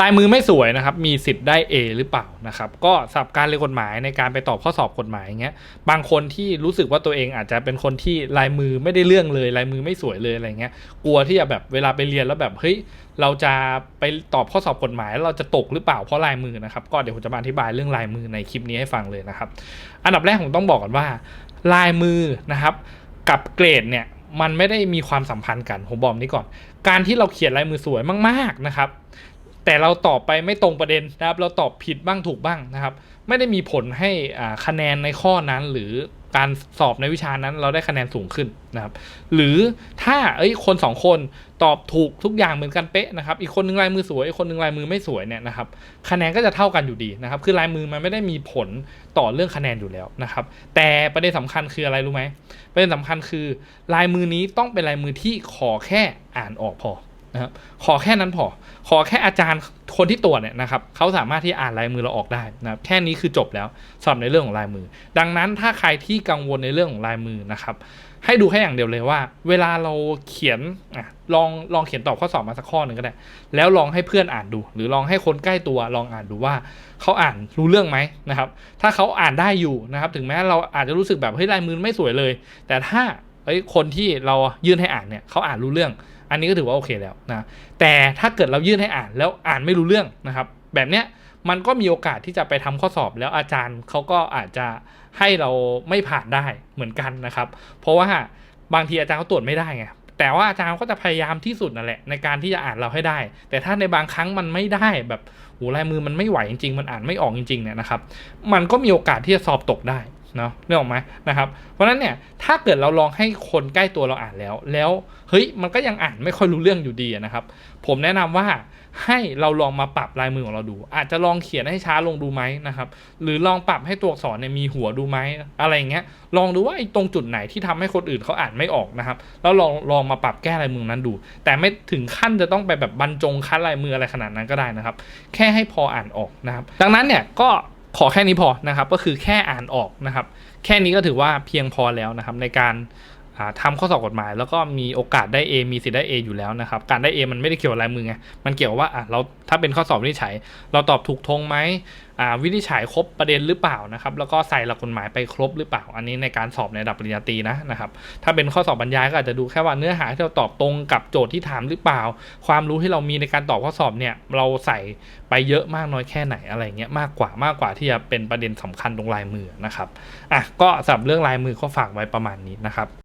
ลายมือไม่สวยนะครับ มีสิทธิ์ได้ A หรือเปล่านะครับ ก็สับการเรียนกฎหมายในการไปตอบข้อสอบกฎหมายอย่างเงี้ย บางคนที่รู้สึกว่าตัวเองอาจจะเป็นคนที่ลายมือไม่ได้เรื่องเลย ลายมือไม่สวยเลยอะไรเงี้ย กลัวที่จะแบบเวลาไปเรียนแล้วแบบเฮ้ย เราจะไปตอบข้อสอบกฎหมายเราจะตกหรือเปล่าเพราะลายมือนะครับ ก็เดี๋ยวผมจะมาอธิบายเรื่องลายมือในคลิปนี้ให้ฟังเลยนะครับ อันดับแรกผมต้องบอกก่อนว่า ลายมือนะครับ กับเกรดเนี่ยมันไม่ได้มีความสัมพันธ์กันผมบอกนี้ก่อน การที่เราเขียนลายมือสวยมาก ๆนะครับ แต่เราตอบไปไม่ตรงประเด็นนะครับ เราตอบผิดบ้างถูกบ้างนะครับ ไม่ได้มีผลให้คะแนนในข้อนั้น หรือการสอบในวิชานั้นเราได้คะแนนสูงขึ้นนะครับ หรือถ้าเอ้ยคนสองคนตอบถูกทุกอย่างเหมือนกันเป๊ะนะครับ อีกคนนึงลายมือสวยอีกคนนึงลายมือไม่สวยเนี่ยนะครับ คะแนนก็จะเท่ากันอยู่ดีนะครับ คือลายมือมันไม่ได้มีผลต่อเรื่องคะแนนอยู่แล้วนะครับ แต่ประเด็นสำคัญคืออะไรรู้ไหมประเด็นสำคัญคือ ลายมือนี้ต้องเป็นลายมือที่ขอแค่อ่านออกพอ นะครับขอแค่นั้นพอ ขอแค่อาจารย์คนที่ตรวจเนี่ยนะครับเขาสามารถที่อ่านลายมือเราออกได้นะครับแค่นี้คือจบแล้วสำหรับในเรื่องของลายมือ ดังนั้นถ้าใครที่กังวลในเรื่องของลายมือนะครับให้ดูแค่อย่างเดียวเลยว่า เวลาเราเขียนอลองลองเขียนตอบข้อสอบมาสักข้อหนึ่งก็ได้ แล้วลองให้เพื่อนอ่านดู หรือลองให้คนใกล้ตัวลองอ่านดูว่าเขาอ่านรู้เรื่องไหมนะครับ ถ้าเขาอ่านได้อยู่นะครับ ถึงแม้เราอาจจะรู้สึกแบบเฮ้ยลายมือไม่สวยเลย แต่ถ้า เอ้ยคนที่เรายื่นให้อ่านเนี่ยเขาอ่านรู้เรื่อง อันนี้ก็ถือว่าโอเคแล้วนะแต่ถ้าเกิดเรายื่นให้อ่านแล้วอ่านไม่รู้เรื่องนะครับ แบบเนี้ยมันก็มีโอกาสที่จะไปทำข้อสอบแล้วอาจารย์เขาก็อาจจะให้เราไม่ผ่านได้เหมือนกันนะครับ เพราะว่าบางทีอาจารย์เขาตรวจไม่ได้ไงแต่ว่าอาจารย์ก็จะพยายามที่สุดนั่นแหละในการที่จะอ่านเราให้ได้ แต่ถ้าในบางครั้งมันไม่ได้แบบโหลายมือมันไม่ไหวจริงๆ มันอ่านไม่ออกจริงๆเนี่ยนะครับ มันก็มีโอกาสที่จะสอบตกได้ เนาะนึกออกไหมนะครับ เพราะนั้นเนี่ยถ้าเกิดเราลองให้คนใกล้ตัวเราอ่านแล้ว แล้วเฮ้ยมันก็ยังอ่านไม่ค่อยรู้เรื่องอยู่ดีนะครับ ผมแนะนำว่าให้เราลองมาปรับลายมือของเราดู อาจจะลองเขียนให้ช้าลงดูไหมนะครับ หรือลองปรับให้ตัวอักษรเนี่ยมีหัวดูไหมอะไรเงี้ย ลองดูว่าไอ้ตรงจุดไหนที่ทำให้คนอื่นเขาอ่านไม่ออกนะครับ แล้วลองลองมาปรับแก้ลายมือนั้นดู แต่ไม่ถึงขั้นจะต้องไปแบบบรรจงคัดลายมืออะไรขนาดนั้นก็ได้นะครับ แค่ให้พออ่านออกนะครับ ดังนั้นเนี่ยก็ ขอแค่นี้พอนะครับ ก็คือแค่อ่านออกนะครับ แค่นี้ก็ถือว่าเพียงพอแล้วนะครับ ในการ อ่าทำข้อสอบกฎหมาย แล้วก็มีโอกาสได้ A มีสิทธิ์ได้ A อยู่แล้วนะครับ การได้ A มันไม่ได้เกี่ยวกับลายมือไง มันเกี่ยวกับว่าอะเราถ้าเป็นข้อสอบวินิจฉัย เราตอบถูกทงไหมอ่าวินิจฉัยครบประเด็นหรือเปล่านะครับ แล้วก็ใส่หลักกฎหมายไปครบหรือเปล่า อันนี้ในการสอบในระดับปริญญาตรีนะนะครับ ถ้าเป็นข้อสอบบรรยายก็อาจจะดูแค่ว่าเนื้อหาที่เราตอบตรงกับโจทย์ที่ถามหรือเปล่า ความรู้ที่เรามีในการตอบข้อสอบเนี่ยเราใส่ไปเยอะมากน้อยแค่ไหนอะไรเงี้ยมากกว่ามากกว่าที่จะเป็นประเด็นสำคัญตรงลายมือนะครับอะก็สำหรับเรื่องลายมือก็ฝากไว้ประมาณนี้นะครับ